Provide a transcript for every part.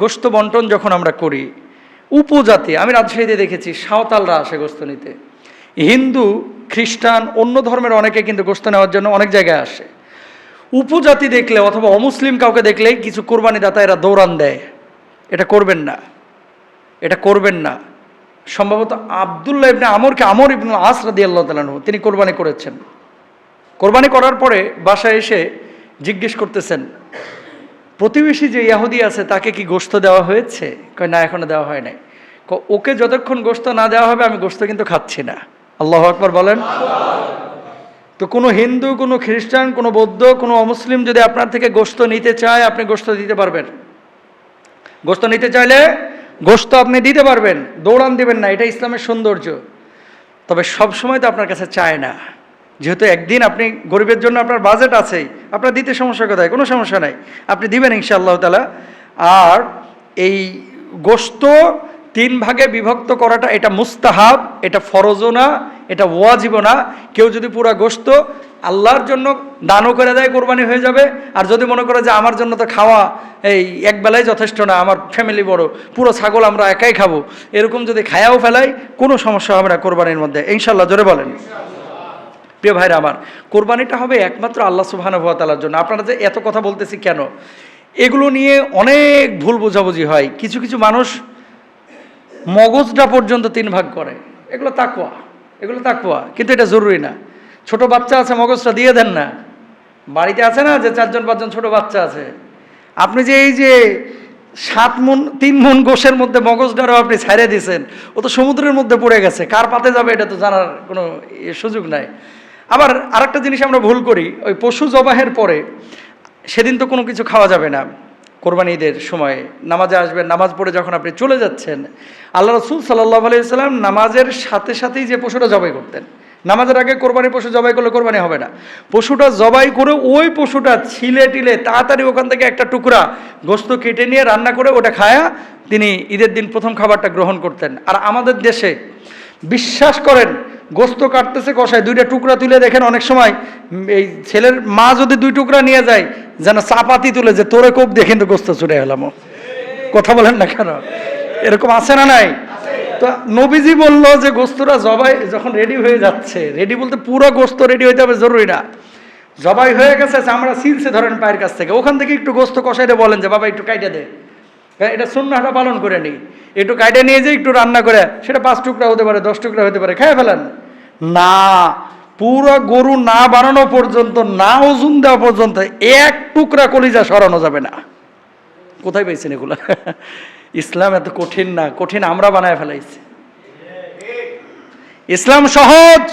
গোস্ত বন্টন যখন আমরা করি, উপজাতি, আমি রাজশাহীতে দেখেছি, সাঁওতালরা আসে গোস্ত নিতে। হিন্দু, খ্রিস্টান, অন্য ধর্মের অনেকে কিন্তু গোস্ত নেওয়ার জন্য অনেক জায়গায় আসে। উপজাতি দেখলে অথবা অমুসলিম কাউকে দেখলেই কিছু কোরবানি দাতা এরা দৌড়ান দেয়। এটা করবেন না। এটা করবেন না। সম্ভবত আবদুল্লাহ ইবনে আমরকে আমর ইবনুল আস রাদি আল্লাহ তালানহ তিনি কোরবানি করেছেন। কোরবানি করার পরে বাসায় এসে জিজ্ঞেস করতেছেন প্রতিবেশী যে ইয়াহুদি আছে, তাকে কি গোস্ত দেওয়া হয়েছে? কয়, না, এখনও দেওয়া হয় নাই। ওকে যতক্ষণ গোস্ত না দেওয়া হবে, আমি গোস্ত কিন্তু খাচ্ছি না। আল্লাহ আকবর বলেন। তো কোনো হিন্দু, কোনো খ্রিস্টান, কোনো বৌদ্ধ, কোনো অমুসলিম যদি আপনার থেকে গোস্ত নিতে চায়, আপনি গোস্ত দিতে পারবেন। গোস্ত নিতে চাইলে গোস্ত আপনি দিতে পারবেন। দৌড়ান দিবেন না, এটা ইসলামের সৌন্দর্য। তবে সবসময় তো আপনার কাছে চায় না। যেহেতু একদিন আপনি গরিবের জন্য আপনার বাজেট আছেই, আপনার দিতে সমস্যা কোথায়? কোনো সমস্যা নাই। আপনি দিবেন ইনশাআল্লাহ তালা আর এই গোস্ত তিন ভাগে বিভক্ত করাটা, এটা মুস্তাহাব, এটা ফরজও না, এটা ওয়াজিবও না। কেউ যদি পুরা গোস্ত আল্লাহর জন্য দানও করে দেয়, কোরবানি হয়ে যাবে। আর যদি মনে করে যে আমার জন্য তো খাওয়া এই এক বেলায় যথেষ্ট না, আমার ফ্যামিলি বড়, পুরো ছাগল আমরা একাই খাব, এরকম যদি খায়াও ফেলাই, কোনো সমস্যা হবে না কোরবানির মধ্যে। ইনশাল্লাহ জোরে বলেন। প্রিয় ভাইরা আমার, কোরবানিটা হবে একমাত্র আল্লাহ সুবহানাহু তালার জন্য। আপনারা যে এত কথা বলতেছি কেন? এগুলো নিয়ে অনেক ভুল বোঝাবুঝি হয়। কিছু কিছু মানুষ মগজটা পর্যন্ত তিন ভাগ করে। এগুলো তাকুয়া এগুলো তাকুয়া কিন্তু এটা জরুরি না। ছোট বাচ্চা আছে, মগজটা দিয়ে দেন না। বাড়িতে আছে না যে চারজন পাঁচজন ছোট বাচ্চা আছে? আপনি যে এই যে সাত মন, তিন মন গোশের মধ্যে মগজটারও আপনি ছাড়িয়ে দিয়েছেন, ও তো সমুদ্রের মধ্যে পড়ে গেছে। কার পাতে যাবে এটা তো জানার কোনো সুযোগ নাই। আবার আরেকটা জিনিস আমরা ভুল করি, ওই পশু জবাহের পরে সেদিন তো কোনো কিছু খাওয়া যাবে না কোরবানি ঈদের সময়। নামাজে আসবেন, নামাজ পড়ে যখন আপনি চলে যাচ্ছেন, আল্লাহ রসুল সাল্লাহ আলাইসাল্লাম নামাজের সাথে সাথেই যে পশুটা জবাই করতেন। নামাজের আগে কোরবানি পশু জবাই করলে কোরবানি হবে না। পশুটা জবাই করে ওই পশুটা ছিলে টিলে তাড়াতাড়ি ওখান থেকে একটা টুকরা গোস্ত কেটে নিয়ে রান্না করে ওটা খায়া তিনি ঈদের দিন প্রথম খাবারটা গ্রহণ করতেন। আর আমাদের দেশে বিশ্বাস করেন গোস্ত কাটতেছে কষায়, দুইটা টুকরা তুলে দেখেন অনেক সময় এই ছেলের মা যদি দুই টুকরা নিয়ে যায়, যেন চাপাতি তুলে, যে তোরে কোপ দিয়ে কিন্তু গোস্ত ছুটে এলাম। কথা বলেন না কেন? এরকম আছে না নাই? তো নবীজি বলল যে গোস্তটা জবাই, যখন রেডি হয়ে যাচ্ছে রেডি বলতে পুরো গোস্ত রেডি হয়ে যাবে জরুরি না। জবাই হয়ে গেছে, আমরা সিলসে ধরেন পায়ের কাছ থেকে। ওখান থেকে একটু গোস্ত কষাইতে বলেন যে, বাবা, একটু কাইটে দে। এটা সুন্নাটা পালন করে নিই। একটু কাইটে নিয়ে যে একটু রান্না করে, সেটা পাঁচ টুকরা হতে পারে, দশ টুকরা হতে পারে, খেয়ে ফেলেন। না, পুরো গরু না বানানো পর্যন্ত, না ওজন দেওয়া পর্যন্ত এক টুকরা কলিজা সরানো যাবে না। কোথায় পেয়েছেন এগুলা? ইসলাম এত কঠিন না, কঠিন আমরা বানায় ফেলাইছি। ইসলাম সহজ,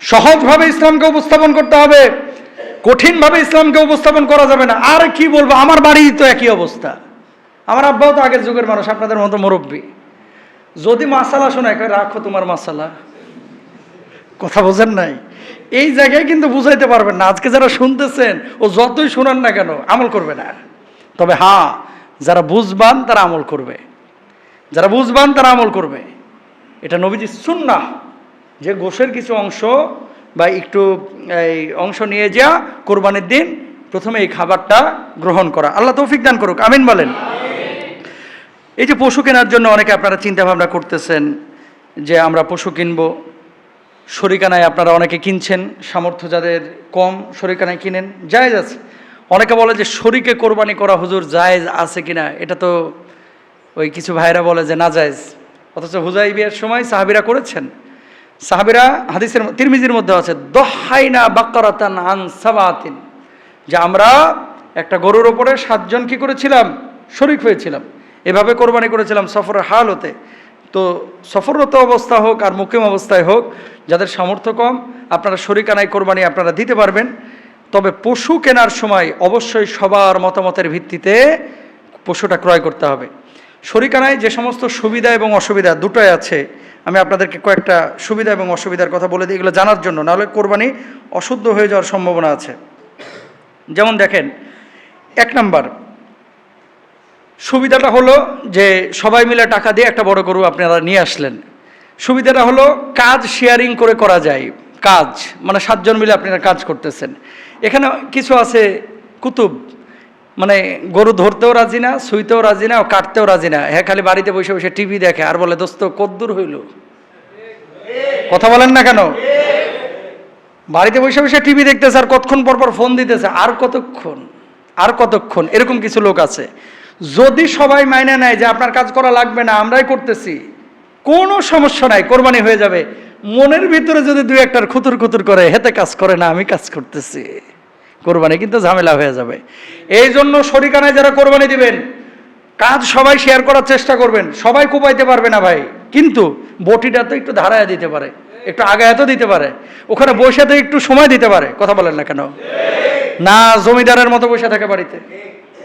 সহজভাবে ইসলামকে উপস্থাপন করতে হবে, কঠিনভাবে ইসলামকে উপস্থাপন করা যাবে না। আর কি বলব, আমার বাড়ি তো একই অবস্থা। আমার আব্বাও তো আগের যুগের মানুষ, আপনাদের মতো মুরব্বী। যদি মাসালা শোনায় রাখো তোমার মাসালা। কথা বোঝেন নাই? এই জায়গায় কিন্তু বুঝাইতে পারবেন না। আজকে যারা শুনতেছেন, ও যতই শোনান না কেন, আমল করবে না। তবে হ্যাঁ যারা বুঝবান, তারা আমল করবে। যারা বুঝবান, তারা আমল করবে। এটা নবীজি সুন্না যে গোশের কিছু অংশ বা একটু, এই, অংশ নিয়ে যা, কোরবানির দিন প্রথমে এই খাবারটা গ্রহণ করা। আল্লাহ তৌফিক দান করুক। আমিন বলেন। এই যে পশু কেনার জন্য অনেকে আপনারা চিন্তা ভাবনা করতেছেন যে আমরা পশু কিনবো। শরিকানায় আপনারা অনেকে কিনছেন, সামর্থ্য যাদের কম শরিকানায় কিনেন, জায়েজ আছে। অনেকে বলে যে শরিকে কোরবানি করা হুজুর জায়েজ আছে কিনা, এটা তো ওই কিছু ভাইরা বলে যে না জায়েজ। অথচ হুজাই বিয়ের সময় সাহাবিরা করেছেন। সাহাবিরা হাদিসের তিরমিজির মধ্যে আছে, দহাইনা বাক্কারাতান আন সাবাতিন। যে আমরা একটা গরুর ওপরে সাতজন কি করেছিলাম? শরিক হয়েছিলাম। এভাবে কোরবানি করেছিলাম সফরের হাল হতে তো সফররত অবস্থা হোক আর মুকিম অবস্থায় হোক, যাদের সামর্থ্য কম, আপনারা শরিকানায় কোরবানি আপনারা দিতে পারবেন। তবে পশু কেনার সময় অবশ্যই সবার মতামতের ভিত্তিতে পশুটা ক্রয় করতে হবে। শরিকানায় যে সমস্ত সুবিধা এবং অসুবিধা দুটোই আছে, আমি আপনাদেরকে কয়েকটা সুবিধা এবং অসুবিধার কথা বলে দিই, এগুলো জানার জন্য। নাহলে কোরবানি অশুদ্ধ হয়ে যাওয়ার সম্ভাবনা আছে। যেমন দেখেন, এক নাম্বার সুবিধাটা হলো যে সবাই মিলে টাকা দিয়ে একটা বড় গরু আপনারা নিয়ে আসলেন। সুবিধাটা হলো কাজ শেয়ারিং করে করা যায়, কাজ। মানে সাতজন মিলে আপনারা কাজ করতেছেন। এখানে কিছু আছে কুতুব। মানে গরু ধরতেও রাজি না, শুইতেও রাজি না, কাটতেও রাজি না। হ্যাঁ খালি বাড়িতে বসে বসে টিভি দেখে আর বলে, দোস্ত কদ্দূর হইল? কথা বলেন না কেন? বাড়িতে বসে বসে টিভি দেখতেছে আর কতক্ষণ পর পর ফোন দিতেছে? আর কতক্ষণ? আর কতক্ষণ? এরকম কিছু লোক আছে। যদি সবাই মাইনে নেয় যে আপনার কাজ করা লাগবে না আমরাই করতেছি কোনো সমস্যা নাই কোরবানি হয়ে যাবে। মনের ভিতরে যদি দুই একটার খুতুর খুতুর করে হেতে কাজ করে না আমি কাজ করতেছি। কোরবানি কিন্তু ঝামেলা হয়ে যাবে। এই জন্য শরিকানায় যারা কোরবানি দিবেন কাজ সবাই শেয়ার করার চেষ্টা করবেন। সবাই কোপাইতে পারবে না ভাই। কিন্তু বটিটা তো একটু ধারায় দিতে পারে একটু আগায় তো দিতে পারে। ওখানে বসে তো একটু সময় দিতে পারে কথা বলেন না কেন? না জমিদারের মতো বসে থাকে বাড়িতে।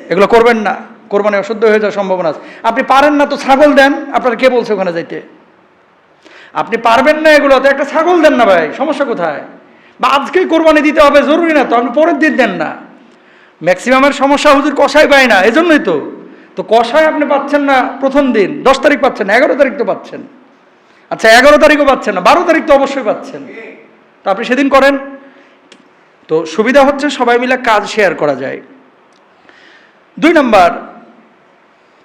এগুলো করবেন না। কোরবানি অশুদ্ধ হয়ে যাওয়ার সম্ভাবনা আছে। আপনি পারেন না তো ছাগল দেন, আপনার কে বলছে ওখানে যাইতে? আপনি পারবেন না এগুলো তো একটা ছাগল দেন না ভাই, সমস্যা কোথায়? বা আজকেই কোরবানি দিতে হবে, জরুরি না তো, আপনি পরের দিন দেন না। ম্যাক্সিমামের সমস্যা হুজুর কষাই পায় না, এজন্যই তো। তো কষাই আপনি পাচ্ছেন না প্রথম দিন, দশ তারিখ পাচ্ছেন না, এগারো তারিখ তো পাচ্ছেন। আচ্ছা এগারো তারিখও পাচ্ছেন না, বারো তারিখ তো অবশ্যই পাচ্ছেন। তো আপনি সেদিন করেন। তো সুবিধা হচ্ছে সবাই মিলে কাজ শেয়ার করা যায়। দুই নাম্বার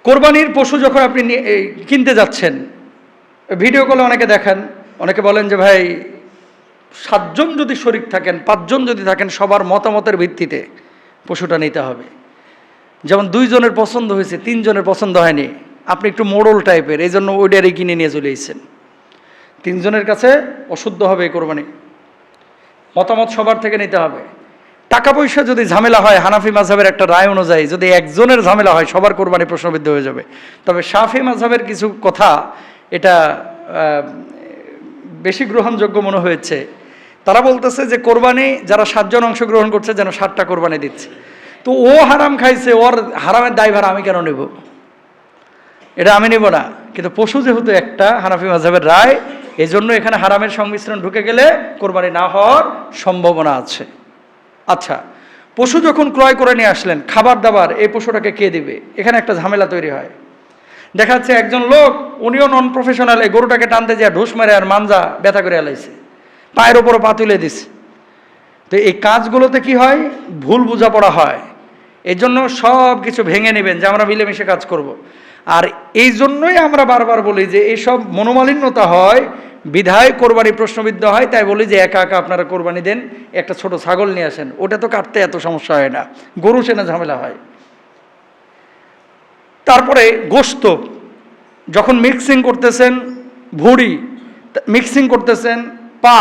কোরবানির পশু যখন আপনি কিনতে যাচ্ছেন ভিডিও কলে অনেকে দেখেন, অনেকে বলেন যে, ভাই, সাতজন যদি শরিক থাকেন, পাঁচজন যদি থাকেন, সবার মতামতের ভিত্তিতে পশুটা নিতে হবে। যেমন দুইজনের পছন্দ হয়েছে, তিনজনের পছন্দ হয়নি। আপনি একটু মোড়ল টাইপের, এই জন্য ওইটারই কিনে নিয়ে চলে এসেছেন। তিনজনের কাছে অশুদ্ধ হবে এই কোরবানি। মতামত সবার থেকে নিতে হবে। টাকা পয়সা যদি ঝামেলা হয়, হানাফি মাঝহের একটা রায় অনুযায়ী যদি একজনের ঝামেলা হয়, সবার কোরবানি প্রশ্নবিদ্ধ হয়ে যাবে। তবে শাফি মাঝহের কিছু কথা এটা বেশি গ্রহণযোগ্য মনে হয়েছে। তারা বলতেছে যে কোরবানি, যারা সাতজন অংশগ্রহণ করছে, যেন সাতটা কোরবানি দিচ্ছে। তো ও হারাম খাইছে, ওর হারামের দায়ভার আমি কেন নেব? এটা আমি নেব না। কিন্তু পশু যেহেতু একটা, হানাফি মাঝহের রায় এই জন্য এখানে হারামের সংমিশ্রণ ঢুকে গেলে কোরবানি না হওয়ার সম্ভাবনা আছে। আচ্ছা পশু যখন ক্রয় করে নিয়ে আসলেন, খাবার দাবার, এই পশুটাকে কে দিবে? এখানে একটা ঝামেলা তৈরি হয়। দেখা যাচ্ছে একজন লোক, উনিও নন প্রফেশনাল এই গরুটাকে টানতে যায় ঢুস মেরে আর মাঞ্জা ব্যথা করে এলাইছে পায়ের ওপরও পা তুলে দিছে। তো এই কাজগুলোতে কি হয়? ভুল বোঝাপড়া হয়। এই জন্য সব কিছু ভেঙে নেবেন যে আমরা মিলেমিশে কাজ করব। আর এই জন্যই আমরা বারবার বলি যে এইসব মনোমালিন্যতা হয় বিধায় কোরবানি প্রশ্নবিদ্ধ হয়, তাই বলি যে একা একা আপনারা কোরবানি দেন, একটা ছোট ছাগল নিয়ে আসেন, ওটা তো কাটতে এত সমস্যা হয় না, গরু সেনা ঝামেলা হয়। তারপরে গোস্ত, যখন মিক্সিং করতেছেন, ভুড়ি মিক্সিং করতেছেন, পা,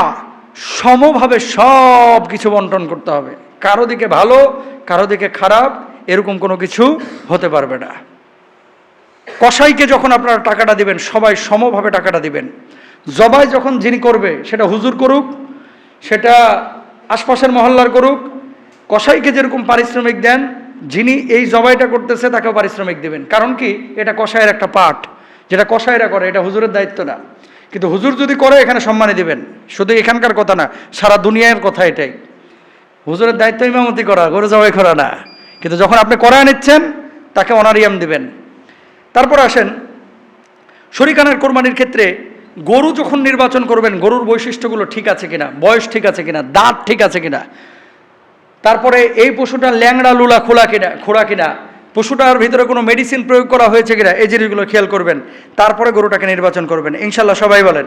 সমভাবে সব কিছু বন্টন করতে হবে, কারও দিকে ভালো, কারও দিকে খারাপ, এরকম কোনো কিছু হতে পারবে না। কসাইকে যখন আপনারা টাকাটা দিবেন, সবাই সমভাবে টাকাটা দিবেন জবাই যখন যিনি করবে, সেটা হুজুর করুক, সেটা আশপাশের মহল্লার করুক, কসাইকে যেরকম পারিশ্রমিক দেন, যিনি এই জবাইটা করতেছে, তাকেও পারিশ্রমিক দেবেন। কারণ কি? এটা কসাইয়ের একটা পাঠ। যেটা কসাইরা করে, এটা হুজুরের দায়িত্ব না। কিন্তু হুজুর যদি করে, এখানে সম্মানে দিবেন। শুধু এখানকার কথা না, সারা দুনিয়ার কথা এটাই। হুজুরের দায়িত্ব ইমামতি করা, গরু জবাই করা না। কিন্তু যখন আপনি করায় নিচ্ছেন, তাকে অনারিয়াম দিবেন। তারপর আসেন শরিকানের কোরবানির ক্ষেত্রে গরু যখন নির্বাচন করবেন, গরুর বৈশিষ্ট্যগুলো ঠিক আছে কিনা, বয়স ঠিক আছে কিনা, দাঁত ঠিক আছে কিনা, তারপরে এই পশুটা ল্যাংড়া, লুলা, খোলা কিনা, খোড়া কিনা, পশুটার ভিতরে কোনো মেডিসিন প্রয়োগ করা হয়েছে কিনা, এই জিনিসগুলো খেয়াল করবেন, তারপরে গরুটাকে নির্বাচন করবেন। ইনশাল্লাহ সবাই বলেন।